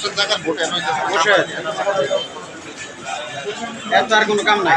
সব জায়গায় ভোটে বসে। এত আর কোনো কাম নাই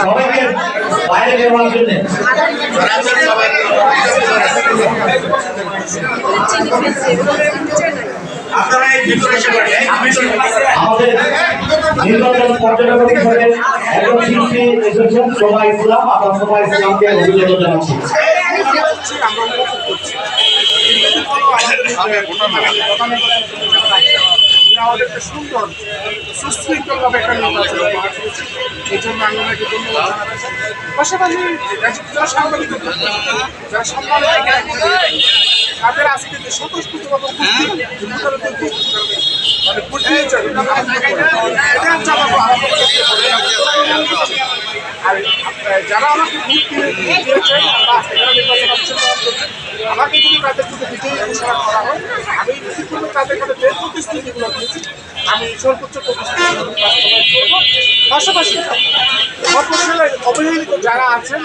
সবাইকে বাইরে বের হওয়ার জন্য আপনারা এই ভিতরে এসে পড়েন। আমাদের নির্বাচন পর্যবেক্ষণ করে একজন শিল্পী এসেছেন শোভা ইসলাম। আপনার শোভা ইসলামকে অভিযোগ জানাচ্ছি। আমাদের একটা সুন্দর সুশৃঙ্খলভাবে একটা নির্বাচন। এই জন্য আমি ওনাকে ধন্যবাদ জানাচ্ছি পাশাপাশি যারা সাংবাদিক যারা তাদের আজকে যে স্বতঃস্ফূর্তভাবে। আর যারা আমাকে ভোট দিয়ে- দিয়েছে আমাকে আমি নিশ্চিতভাবে তাদের কাছে যে প্রতিশ্রুতিগুলো আমি সর্বোচ্চ প্রতিশ্রুতি বাস্তবায়ন করব পাশাপাশি সর্বশেষে অবহেলিত যারা আছেন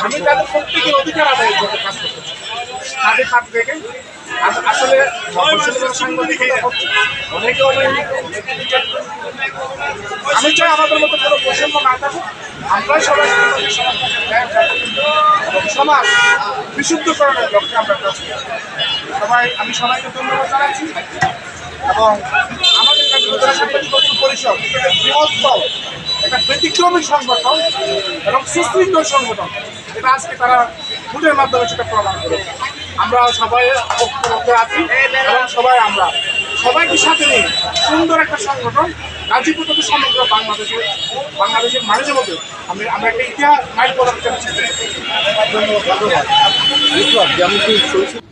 আমি তাদের প্রত্যেকের অধিকার আদায়ের জন্য কাজ করতে তাদের হাত রেখে আসলে অনেকে অনেকে নির্যাতিত। আমাদের মতো কোনো বৈষম্য না থাকুক আমরাই সবাই সমাজ, বিশুদ্ধকরণের লক্ষ্যে আমরা কাজ করি সবাই, আমি সবাইকে ধন্যবাদ জানাচ্ছি এবং আমাদের কাছে উপজেলা সাংবাদিক ঐক্য পরিষদ বৃহত্তর একটা ব্যতিক্রমী সংগঠন এবং সুশৃঙ্খল সংগঠন, এটা আজকে তারা ভোটের মাধ্যমে সেটা প্রমাণ করেছে আমরা সবাই ঐক্যবদ্ধ আছি এবং সবাই আমরা সবাইকে সাথে নিয়ে সুন্দর একটা সংগঠন গাজীপুর থেকে সমগ্র বাংলাদেশে, বাংলাদেশের মানুষের মধ্যে আমি, আমরা একটা ইতিহাস মাইল পদার্থ ধন্যবাদ। ধন্যবাদ। যেমন